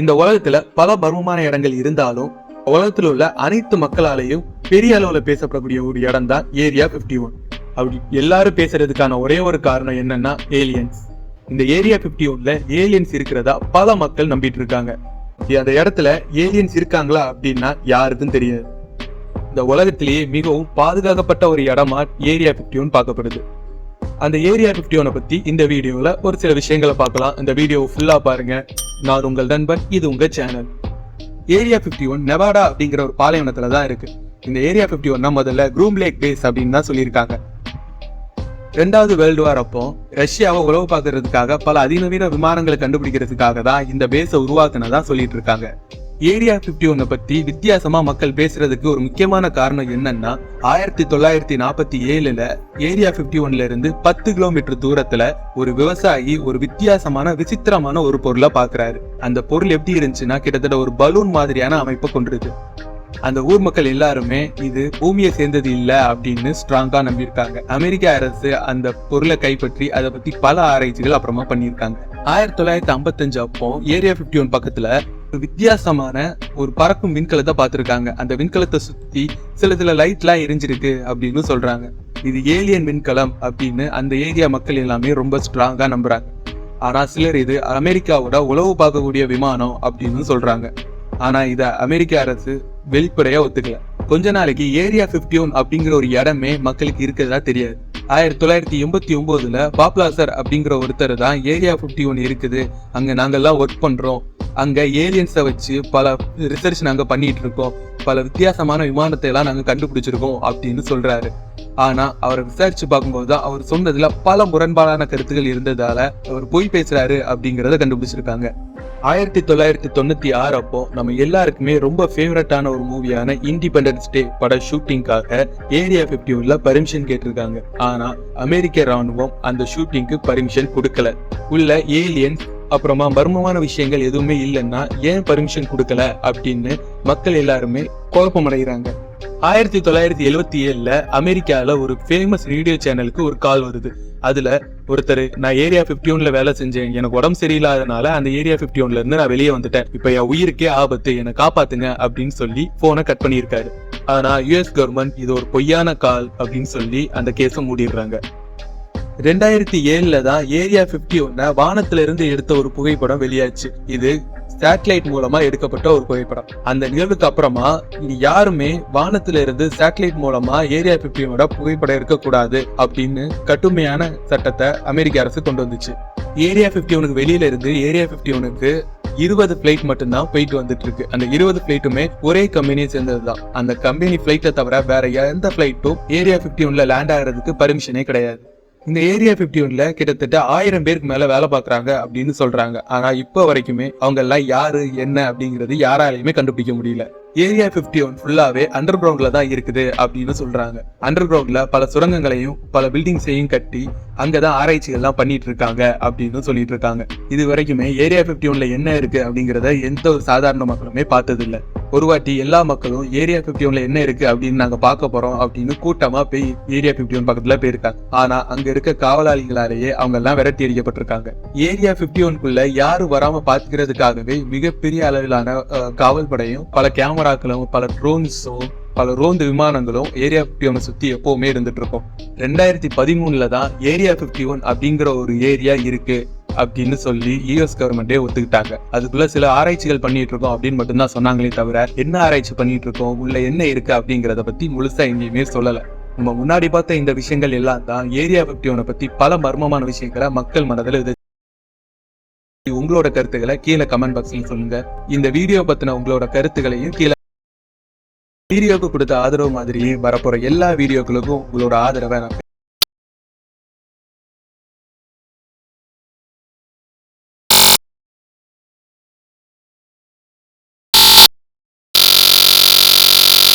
இந்த உலகத்துல பல மர்மமான இடங்கள் இருந்தாலும் உலகத்துல உள்ள அனைத்து மக்களாலேயும் பெரிய அளவுல பேசப்படக்கூடிய ஒரு இடம் தான் ஏரியா 51 ஒன் அப்படி எல்லாரும் பேசுறதுக்கான ஒரே ஒரு காரணம் என்னன்னா ஏலியன்ஸ் இந்த ஏரியா 51 ஒன்ல ஏலியன்ஸ் இருக்கிறதா பல மக்கள் நம்பிட்டு இருக்காங்க. அந்த இடத்துல ஏலியன்ஸ் இருக்காங்களா அப்படின்னா யாருக்கும் தெரியாது. இந்த உலகத்திலேயே மிகவும் பாதுகாக்கப்பட்ட ஒரு இடமா ஏரியா 51 ஒன் பார்க்கப்படுது. அந்த ஏரியா 51 ஒனை பற்றி இந்த வீடியோவில் ஒரு சில விஷயங்களை பார்க்கலாம் இந்த வீடியோ ஃபுல்லாக பாருங்கள் நான் உங்கள் நண்பன் இது உங்கள் சேனல் ஏரியா 51 ஒன் நெவாடா அப்படிங்கிற ஒரு பாலைவனத்தில் தான் இருக்குது இந்த ஏரியா 51 ஒன்னா முதல்ல க்ரூம் லேக் பேஸ் அப்படின்னு தான் சொல்லியிருக்காங்க. ரெண்டாவது வேர்ல்டு வார் அப்போ ரஷ்யாவை உளவு பார்க்கறதுக்காக பல அதிநவீன விமானங்களை கண்டுபிடிக்கிறதுக்காக தான் இந்த பேஸை உருவாக்குனதா சொல்லிட்டு இருக்காங்க. ஏரியா 51 ஒன்னை பத்தி வித்தியாசமா மக்கள் பேசுறதுக்கு ஒரு முக்கியமான காரணம் என்னன்னா ஆயிரத்தி தொள்ளாயிரத்தி நாற்பத்தி ஏழுல ஏரியா 51 ஒன்ல இருந்து பத்து கிலோமீட்டர் தூரத்துல ஒரு விவசாயி ஒரு வித்தியாசமான விசித்திரமான ஒரு பொருளை பாக்குறாரு. அந்த பொருள் எப்படி இருந்துச்சுன்னா கிட்டத்தட்ட ஒரு பலூன் மாதிரியான அமைப்பை கொண்டிருக்கு. அந்த ஊர் மக்கள் எல்லாருமே இது பூமியை சேர்ந்தது இல்ல அப்படின்னு ஸ்ட்ராங்கா நம்பியிருக்காங்க. அமெரிக்க அரசு அந்த பொருளை கைப்பற்றி அதை பத்தி பல ஆராய்ச்சிகள் அப்புறமா பண்ணியிருக்காங்க. ஆயிரத்தி தொள்ளாயிரத்தி ஐம்பத்தஞ்சு அப்போ ஏரியா 51 ஒன் பக்கத்துல ஒரு வித்தியாசமான ஒரு பறக்கும் விண்கலத்தை பார்த்துருக்காங்க. அந்த விண்கலத்தை சுற்றி சில சில லைட்லாம் எரிஞ்சிருக்கு அப்படின்னு சொல்கிறாங்க இது ஏலியன் விண்கலம் அப்படின்னு அந்த ஏரியா மக்கள் எல்லாமே ரொம்ப ஸ்ட்ராங்காக நம்புகிறாங்க ஆனால் சிலர் இது அமெரிக்காவோட உளவு பார்க்கக்கூடிய விமானம் அப்படின்னு சொல்கிறாங்க ஆனால் இதை அமெரிக்க அரசு வெளிப்படையாக ஒத்துக்கல. கொஞ்ச நாளைக்கு ஏரியா 51 ஒன் அப்படிங்கிற ஒரு இடமே மக்களுக்கு இருக்கிறதா தெரியாது. ஆயிரத்தி தொள்ளாயிரத்தி எண்பத்தி ஒம்போதுல பாப்லாசர் அப்படிங்கிற ஒருத்தர் தான் ஏரியா 51 ஒன் இருக்குது. அங்கே நாங்கள்லாம் ஒர்க் பண்ணுறோம் அங்கே ஏலியன்ஸை வச்சு பல ரிசர்ச் நாங்கள் பண்ணிட்டு இருக்கோம். பல வித்தியாசமான விமானத்தை எல்லாம் நாங்கள் கண்டுபிடிச்சிருக்கோம் அப்படின்னு சொல்றாரு. ஆனா அவரை விசாரிச்சு பார்க்கும்போது தான் அவர் சொன்னதுல பல முரண்பாடான கருத்துகள் இருந்ததால அவர் பொய் பேசுறாரு அப்படிங்கறத கண்டுபிடிச்சிருக்காங்க. ஆயிரத்தி தொள்ளாயிரத்தி தொண்ணூத்தி ஆறு அப்போ நம்ம எல்லாருக்குமே ரொம்ப ஃபேவரட்டான ஒரு மூவியான இண்டிபெண்டன்ஸ் டே பட ஷூட்டிங்காக ஏரியா 51 ஒன்ல பர்மிஷன் கேட்டிருக்காங்க. ஆனா அமெரிக்க ராணுவம் அந்த ஷூட்டிங்க்கு பர்மிஷன் கொடுக்கல. உள்ள ஏலியன்ஸ் அப்புறமா மர்மமான விஷயங்கள் எதுவுமே இல்லைன்னா ஏன் பர்மிஷன் கொடுக்கல அப்படின்னு மக்கள் எல்லாருமே குழப்பமடைகிறாங்க. ஆயிரத்தி தொள்ளாயிரத்தி எழுவத்தி ஏழுல அமெரிக்கால ஒரு ஃபேமஸ் ரேடியோ சேனலுக்கு ஒரு கால் வருது. அதுல ஒருத்தர் நான் ஏரியா 51 ஒன்ல வேலை செஞ்சேன். எனக்கு உடம்பு சரியில்லாதனால அந்த ஏரியா 51 ஒன்ல இருந்து நான் வெளியே வந்துட்டேன். இப்ப என் உயிருக்கே ஆபத்து. என்னை காப்பாத்துங்க அப்படின்னு சொல்லி போனை கட் பண்ணியிருக்காரு. ஆனா யுஎஸ் கவர்மெண்ட் இது ஒரு பொய்யான கால் அப்படின்னு சொல்லி அந்த கேஸை மூடிடுறாங்க. ரெண்டாயிரத்தி ஏழுல தான் ஏரியா 51 ஒன்ன வானத்துல இருந்து எடுத்த ஒரு புகைப்படம் வெளியாச்சு. இது சேட்டலைட் மூலமா எடுக்கப்பட்ட ஒரு புகைப்படம். அந்த நிகழ்வுக்கு அப்புறமா யாருமே வானத்துல இருந்து சேட்டலைட் மூலமா ஏரியா பிப்டியோட புகைப்படம் இருக்கக்கூடாது அப்படின்னு கடுமையான சட்டத்தை அமெரிக்க அரசு கொண்டு வந்துச்சு. ஏரியா 51 ஒனுக்கு வெளியில இருந்து ஏரியா 51 ஒனுக்கு இருபது பிளைட் மட்டும்தான் போயிட்டு வந்துட்டு இருக்கு. அந்த இருபது பிளைட்டுமே ஒரே கம்பெனியை சேர்ந்ததுதான். அந்த கம்பெனி பிளைட்டை தவிர வேற எந்த பிளைட்டும் ஏரியா 51 ஒன்ல லேண்ட் ஆகிறதுக்கு பர்மிஷனே கிடையாது. இந்த ஏரியா 51 ஒன்ல கிட்டத்தட்ட ஆயிரம் பேருக்கு மேல வேலை பாக்குறாங்க அப்படின்னு சொல்றாங்க. ஆனா இப்போ வரைக்குமே அவங்க எல்லாம் யாரு என்ன அப்படிங்கிறது யாராலையுமே கண்டுபிடிக்க முடியல. ஏரியா 51 ஒன் ஃபுல்லாவே அண்டர் கிரவுண்ட்ல தான் இருக்குது அப்படின்னு சொல்றாங்க. அண்டர் கிரவுண்ட்ல பல சுரங்கங்களையும் பல பில்டிங்ஸையும் கட்டி அங்கதான் ஆராய்ச்சிகள்லாம் பண்ணிட்டு இருக்காங்க அப்படின்னு சொல்லிட்டு இருக்காங்க. இது வரைக்குமே ஏரியா 51 ஒன்ல என்ன இருக்கு அப்படிங்கறத எந்த ஒரு சாதாரண மக்களுமே பார்த்தது இல்லை ஒரு வாட்டி எல்லா மக்களும் ஏரியா 51 ஒன்ல என்ன இருக்கு அப்படின்னு நாங்க பார்க்க போறோம் அப்படின்னு கூட்டமா போய் ஏரியா 51 ஒன் பக்கத்துல போயிருக்காங்க. ஆனா அங்க இருக்க காவலாளிகளாலேயே அவங்க எல்லாம் விரட்டி அடிக்கப்பட்டிருக்காங்க. ஏரியா 51 ஒன்குள்ள யாரும் வராம பாத்துக்கிறதுக்காகவே மிகப்பெரிய அளவிலான காவல் படையும் பல கேமராக்களும் பல ட்ரோன்ஸும் பல ரோந்து விமானங்களும் ஏரியா 51 ஒனை சுத்தி எப்பவுமே இருந்துட்டு இருக்கும். ரெண்டாயிரத்தி பதிமூணுல தான் ஏரியா 51 ஒன் அப்படிங்கிற ஒரு ஏரியா இருக்கு. அப்படின்னு சொல்லி யூஎஸ் கவர்மெண்டே ஒத்துக்கிட்டாங்க. அதுக்குள்ள சில ஆராய்ச்சிகள் பண்ணிட்டு இருக்கோம் அப்படின்னு மட்டும்தான் சொன்னாங்களே தவிர என்ன ஆராய்ச்சி பண்ணிட்டு இருக்கோம் உள்ள என்ன இருக்கு அப்படிங்கறத பத்தி முழுசா எங்கேயுமே சொல்லல. நம்ம முன்னாடி பார்த்த இந்த விஷயங்கள் எல்லாம் தான் ஏரியா 51 பத்தி பல மர்மமான விஷயங்களை மக்கள் மனதில் இது உங்களோட கருத்துக்களை கீழே கமெண்ட் பாக்ஸ்ல சொல்லுங்க. இந்த வீடியோ பத்தின உங்களோட கருத்துக்களையும் கீழே வீடியோக்கு கொடுத்த ஆதரவு மாதிரியே வரப்போற எல்லா வீடியோக்களுக்கும் உங்களோட ஆதரவை நான்